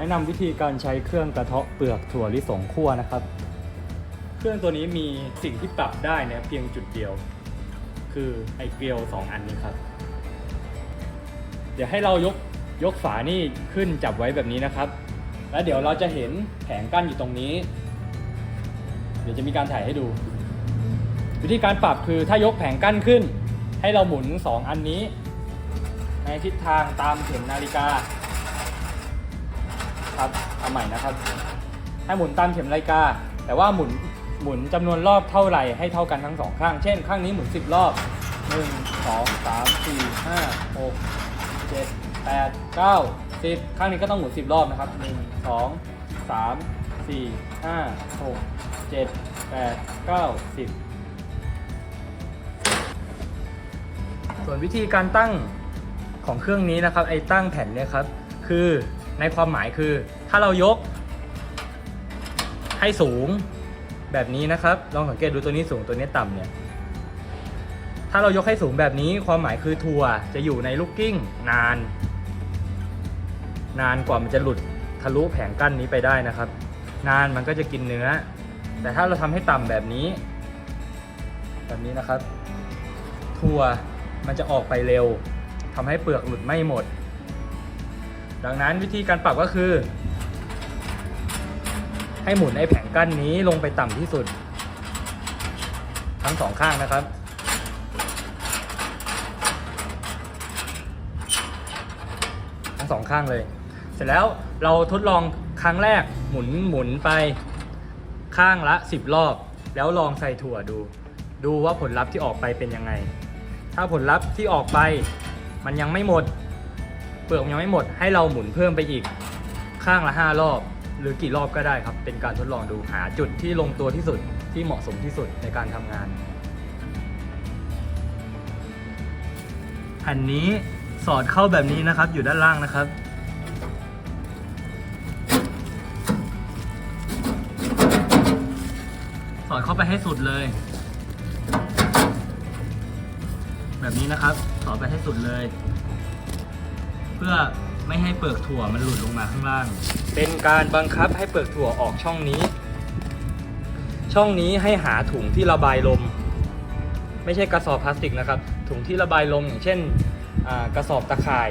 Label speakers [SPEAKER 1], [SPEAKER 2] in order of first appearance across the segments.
[SPEAKER 1] แนะนำวิธีการใช้เครื่องกระเทาะเปลือกถั่วลิสงคั่วนะครับ เครื่องตัวนี้มีสิ่งที่ปรับได้เนี่ยเพียงจุดเดียว คือไอเกลียวสองอันนี้ครับ เดี๋ยวให้เรายกยกฝานี่ขึ้นจับไว้แบบนี้นะครับ แล้วเดี๋ยวเราจะเห็นแผงกั้นอยู่ตรงนี้ เดี๋ยวจะมีการถ่ายให้ดู วิธีการปรับคือถ้ายกแผงกั้นขึ้น ให้เราหมุน 2 อันนี้ ในทิศทางตามเข็มนาฬิกา ครับ เอาใหม่นะครับ ให้หมุนตามเข็มนาฬิกา แต่ว่าหมุนหมุนจำนวนรอบเท่าไหร่ให้เท่ากันทั้งสองข้าง เช่น ข้างนี้หมุน 10 รอบ 1 2 3 4 5 6 7 8 9 10 ข้างนี้ก็ต้องหมุน 10 รอบนะครับ 1 2 3 4 5 6 7 8 9 10 ส่วนวิธีการตั้งของเครื่องนี้นะครับ ไอ้ตั้งแผ่นเนี่ยครับ คือในความหมายคือ ถ้าเรายก ให้สูงแบบนี้นะครับ ลองสังเกตดูตัวนี้สูงตัวนี้ต่ำเนี่ย ถ้าเรายกให้สูงแบบนี้ความหมายคือทัวร์จะอยู่ในลูกกิ้งนาน นานกว่ามันจะหลุดทะลุแผงกั้นนี้ไปได้นะครับ นานมันก็จะกินเนื้อ แต่ถ้าเราทำให้ต่ำแบบนี้ แบบนี้นะครับ ทัวร์มันจะออกไปเร็วทำให้เปลือกหลุดไม่หมด ดังนั้นวิธีการปรับก็คือ ให้หมุนไอ้แผงกั้นนี้ลงไปต่ำที่สุด ทั้งสองข้างนะครับ ทั้งสองข้างเลย เสร็จแล้วเราทดลองครั้งแรกหมุนหมุนไปข้างละ 10 รอบ แล้วลองใส่ถั่วดู ดูว่าผลลัพธ์ที่ออกไปเป็นยังไง ถ้าผลลัพธ์ที่ออกไปมันยังไม่หมด เปลือกยังไม่หมดให้เราหมุนเพิ่มไปอีกข้างละ 5 รอบ หรือกี่รอบก็ได้ครับ เป็นการทดลองดูหาจุดที่ลงตัวที่สุดที่เหมาะสมที่สุดในการทำงานแผ่นนี้สอดเข้าแบบนี้นะครับ อยู่ด้านล่างนะครับ สอดเข้าไปให้สุดเลย แบบนี้นะครับ สอดไปให้สุดเลย เพื่อ ไม่ให้เปลือกถั่วมันหลุดลงมาข้างล่าง เป็นการบังคับให้เปลือกถั่วออกช่องนี้ ช่องนี้ให้หาถุงที่ระบายลม ไม่ใช่กระสอบพลาสติกนะครับ ถุงที่ระบายลมอย่างเช่นกระสอบตะข่าย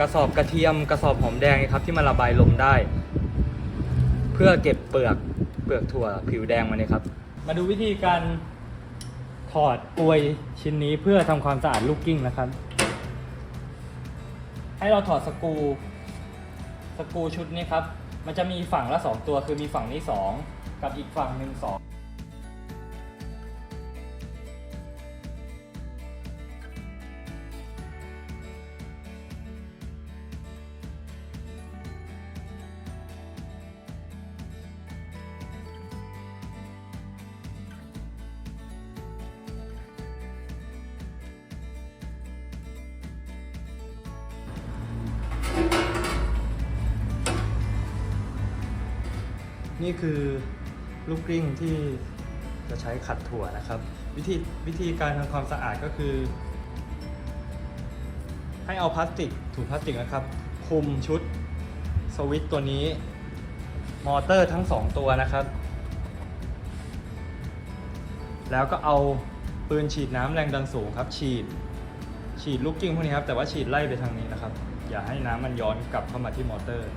[SPEAKER 1] กระสอบกระเทียม กระสอบหอมแดงนะครับที่มันระบายลมได้ เพื่อเก็บเปลือกเปลือกถั่วผิวแดงมาเนี่ยครับ มาดูวิธีการถอดกลวยชิ้นนี้เพื่อทำความสะอาดลูกกิ้งนะครับ ให้เราถอดสกูสกูชุดนี้ครับ มันจะมีฝั่งละ 2 ตัว คือมีฝั่งนี้ 2 กับอีกฝั่งหนึ่งส2 นี่คือลูกกลิ้งที่จะใช้ขัดถั่วนะครับ วิธีวิธีการทำความสะอาดก็คือ ให้เอาพลาสติกถุงพลาสติกนะครับ คุมชุดสวิตตัวนี้ มอเตอร์ทั้งสองตัวนะครับ แล้วก็เอาปืนฉีดน้ำแรงดันสูงครับ ฉีด ฉีดลูกกิ้งพวกนี้ครับ แต่ว่าฉีดไล่ไปทางนี้นะครับ อย่าให้น้ำมันย้อนกลับเข้ามาที่มอเตอร์